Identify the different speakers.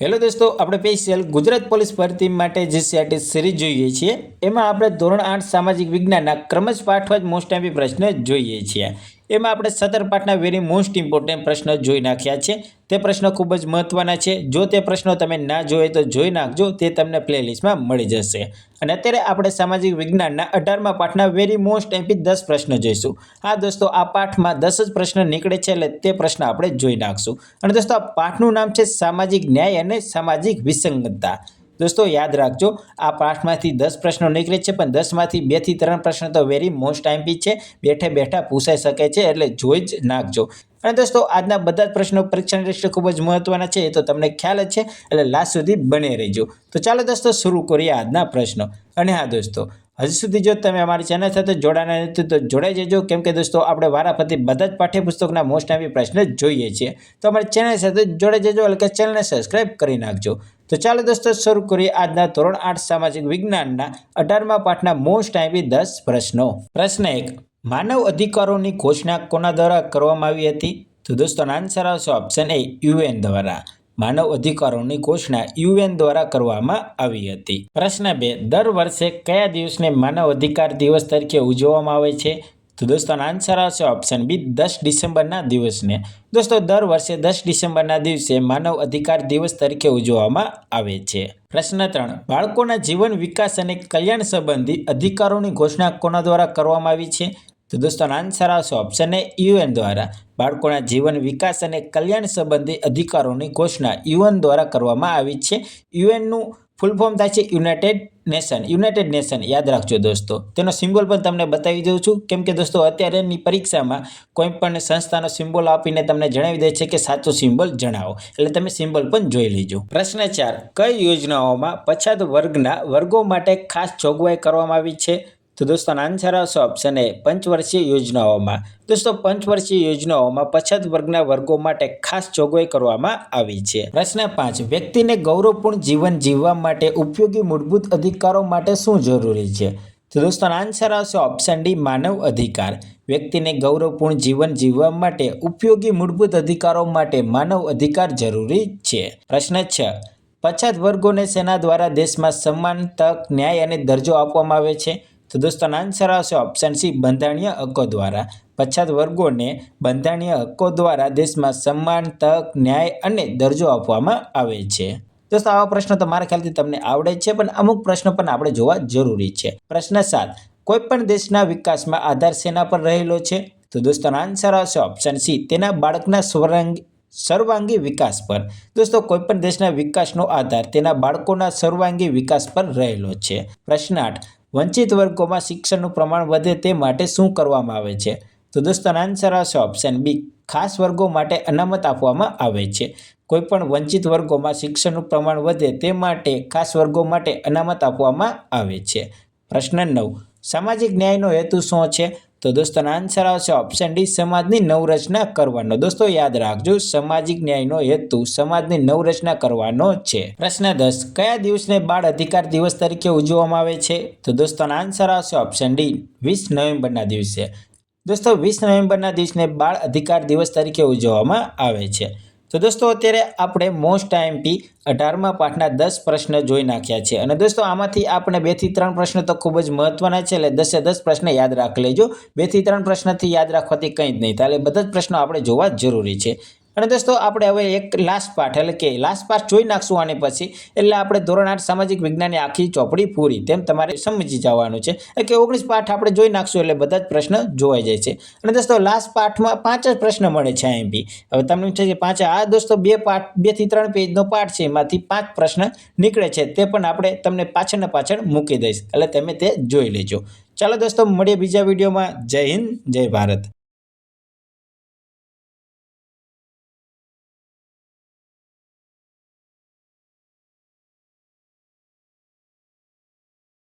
Speaker 1: Hello દોસ્તો, આપણે special Gujarat police ભરતી માટે જે સેટી સિરીઝ જોઈએ છીએ, એમાં આપણે ધોરણ આઠ સામાજિક વિજ્ઞાનના ક્રમશ પાઠવા જ મોસ્ટ એમ્પી પ્રશ્ન જોઈએ છીએ. એમાં આપણે સત્તર પાઠના વેરી મોસ્ટ ઇમ્પોર્ટન્ટ પ્રશ્ન જોઈ નાખ્યા છે. તે પ્રશ્ન ખૂબ જ મહત્ત્વના છે. જો તે પ્રશ્નો તમે ના જોઈએ તો જોઈ નાખજો, તે તમને પ્લેલિસ્ટમાં મળી જશે. અને અત્યારે આપણે સામાજિક વિજ્ઞાનના અઢારમા પાઠના વેરી મોસ્ટ એમપી દસ પ્રશ્ન જોઈશું. હા દોસ્તો, આ પાઠમાં દસ જ પ્રશ્ન નીકળે છે એટલે તે પ્રશ્ન આપણે જોઈ નાખશું. અને દોસ્તો, આ પાઠનું નામ છે સામાજિક ન્યાય અને સામાજિક વિસંગતતા. દોસ્તો, યાદ રાખજો, આ પાઠમાંથી દસ પ્રશ્નો નીકળે છે, પણ દસમાંથી બેથી ત્રણ પ્રશ્ન તો વેરી મોસ્ટ એમ્પી છે. બેઠે બેઠા પૂછાઈ શકે છે, એટલે જોઈ જ નાખજો. અને દોસ્તો, આજના બધા જ પ્રશ્નો પરીક્ષા દ્રષ્ટિએ ખૂબ જ મહત્વના છે, એ તો તમને ખ્યાલ જ છે, એટલે લાસ્ટ સુધી બને રહેજો. તો ચાલો દોસ્તો, શરૂ કરીએ આજના પ્રશ્નો. અને હા દોસ્તો, હજી સુધી જો તમે અમારી ચેનલ સાથે જોડાના નથી, તો જોડાઈ જજો. કેમ કે દોસ્તો, આપણે વારાફરતી બધા જ પાઠ્યપુસ્તકના મોસ્ટ આવી પ્રશ્ન જોઈએ છીએ. તો અમારી ચેનલ સાથે જોડાઈ જજો, એટલે કે ચેનલને સબસ્ક્રાઈબ કરી નાખજો. તો ચાલો દોસ્તો શરૂ કરીએ આજના ધોરણ આઠ સામાજિક વિજ્ઞાનના અઢારમા પાઠના મોસ્ટ એમ્પી દસ પ્રશ્નો. પ્રશ્ન એક, માનવ અધિકારોની ઘોષણા કોના દ્વારા કરવામાં આવી હતી? તો દોસ્તો આન્સર આવશે ઓપ્શન એ યુએન દ્વારા. માનવ અધિકારોની ઘોષણા યુએન દ્વારા કરવામાં આવી હતી. પ્રશ્ન બે, દર વર્ષે કયા દિવસને માનવ અધિકાર દિવસ તરીકે ઉજવવામાં આવે છે? તો દોસ્તો આન્સર આવશે ઓપ્શન બી દસ ડિસેમ્બરના દિવસને. દોસ્તો, દર વર્ષે દસ ડિસેમ્બરના દિવસે માનવ અધિકાર દિવસ તરીકે ઉજવવામાં આવે છે. પ્રશ્ન ત્રણ, બાળકોના જીવન વિકાસ અને કલ્યાણ સંબંધી અધિકારોની ઘોષણા કોના દ્વારા કરવામાં આવી છે? તો દોસ્તો આન્સર આવશે ઓપ્શન એ યુએન દ્વારા. બાળકોના જીવન વિકાસ અને કલ્યાણ સંબંધી અધિકારોની ઘોષણા યુએન દ્વારા કરવામાં આવી છે. યુએનનું ફૂલ ફોર્મ થાય છે યુનાઇટેડ નેશન યુનાઇટેડ નેશન, યાદ રાખજો દોસ્તો. તેનો સિમ્બોલ પણ તમને બતાવી દઉં છું. કેમ કે દોસ્તો, અત્યારેની પરીક્ષામાં કોઈ પણ સંસ્થાનો સિમ્બોલ આપીને તમને જણાવી દે છે કે સાચો સિમ્બોલ જણાવો. એટલે તમે સિમ્બોલ પણ જોઈ લેજો. પ્રશ્ન ચાર, કઈ યોજનાઓમાં પછાત વર્ગના વર્ગો માટે ખાસ જોગવાઈ કરવામાં આવી છે? તો દોસ્તો આન્સર આવશે ઓપ્શન એ પંચવર્ષીય યોજનાઓમાં, દોસ્તો પંચવર્ષીય યોજનાઓમાં પછાત વર્ગના વર્ગો માટે ખાસ જોગવાઈ કરવામાં આવી છે. પ્રશ્ન પાંચ, વ્યક્તિને ગૌરવપૂર્ણ જીવન જીવવા માટે ઉપયોગી મૂળભૂત અધિકારો માટે શું જરૂરી છે? તો દોસ્તો આન્સર આવશે ઓપ્શન ડી, માનવ અધિકાર. વ્યક્તિને ગૌરવપૂર્ણ જીવન જીવવા માટે ઉપયોગી મૂળભૂત અધિકારો માટે માનવ અધિકાર જરૂરી છે. પ્રશ્ન છ, પછાત વર્ગોને સેના દ્વારા દેશમાં સન્માન તક, ન્યાય અને દરજ્જો આપવામાં આવે છે? તો દોસ્તો આન્સર આવશે ઓપ્શન સી બંધારણીય હક્કો દ્વારા પછાત વર્ગોને બંધારણીય હક્કો દ્વારા દેશમાં સન્માન, તક, ન્યાય અને દરજ્જો આપવામાં આવે છે. દોસ્તો, આવા પ્રશ્નો તો મારા ખ્યાલથી તમને આવડે છે, પણ અમુક પ્રશ્નો પણ આપણે જોવા જરૂરી છે. પ્રશ્ન સાત, કોઈ પણ દેશના વિકાસમાં આધાર સેના પર રહેલો છે? તો દોસ્તો આન્સર આવશે ઓપ્શન સી તેના બાળકના સ્વરંગી, સર્વાંગી વિકાસ પર. દોસ્તો કોઈપણ દેશના વિકાસનો આધાર તેના બાળકોના સર્વાંગી વિકાસ પર રહેલો છે. પ્રશ્ન આઠ વંચિત વર્ગોમાં શિક્ષણનું પ્રમાણ વધે તે માટે શું કરવામાં આવે છે? તો દોસ્તો, આન્સર આવશે ઓપ્શન બી. ખાસ વર્ગો માટે અનામત આપવામાં આવે છે. કોઈપણ વંચિત વર્ગોમાં શિક્ષણનું પ્રમાણ વધે તે માટે ખાસ વર્ગો માટે અનામત આપવામાં આવે છે. પ્રશ્ન નવ. સામાજિક ન્યાયનો હેતુ શું છે? તો દોસ્તો આન્સર આવશે ઓપ્શન ડી, સમાજની નવરચના કરવાનો. દોસ્તો યાદ રાખજો, સામાજિક ન્યાયનો હેતુ સમાજની નવરચના કરવાનો છે. પ્રશ્ન દસ, કયા દિવસને બાળ અધિકાર દિવસ તરીકે ઉજવવામાં આવે છે? તો દોસ્તો આન્સર આવશે ઓપ્શન ડી, વીસ નવેમ્બરના દિવસે. દોસ્તો વીસ નવેમ્બરના દિવસને બાળ અધિકાર દિવસ તરીકે ઉજવવામાં આવે છે. તો દોસ્તો, અત્યારે આપણે મોસ્ટ આઈએમપી અઢારમા પાઠના દસ પ્રશ્ન જોઈ નાખ્યા છે. અને દોસ્તો, આમાંથી આપણે બેથી ત્રણ પ્રશ્ન તો ખૂબ જ મહત્વના છે, એટલે દસે દસ પ્રશ્ન યાદ રાખી લેજો. બેથી ત્રણ પ્રશ્નથી યાદ રાખવાથી કંઈ જ નહીં. તાલે બધા જ પ્રશ્નો આપણે જોવા જરૂરી છે. અને દોસ્તો, આપણે હવે એક લાસ્ટ પાઠ એટલે કે લાસ્ટ પાઠ જોઈ નાખશું આને પછી. એટલે આપણે ધોરણ આઠ સામાજિક વિજ્ઞાનની આખી ચોપડી પૂરી, તેમ તમારે સમજી જવાનું છે. કે ઓગણીસ પાઠ આપણે જોઈ નાખશું, એટલે બધા જ પ્રશ્ન જોવાઈ જાય છે. અને દોસ્તો લાસ્ટ પાઠમાં પાંચ જ પ્રશ્ન મળે છે એમપી હવે તમને છે કે પાંચ, આ દોસ્તો બે પાઠ બેથી ત્રણ પેજનો પાઠ છે, એમાંથી પાંચ પ્રશ્ન નીકળે છે. તે પણ આપણે તમને પાછળને પાછળ મૂકી દઈશ. એટલે તમે તે જોઈ લેજો. ચાલો દોસ્તો, મળીએ બીજા વિડીયોમાં. જય હિન્દ, જય ભારત.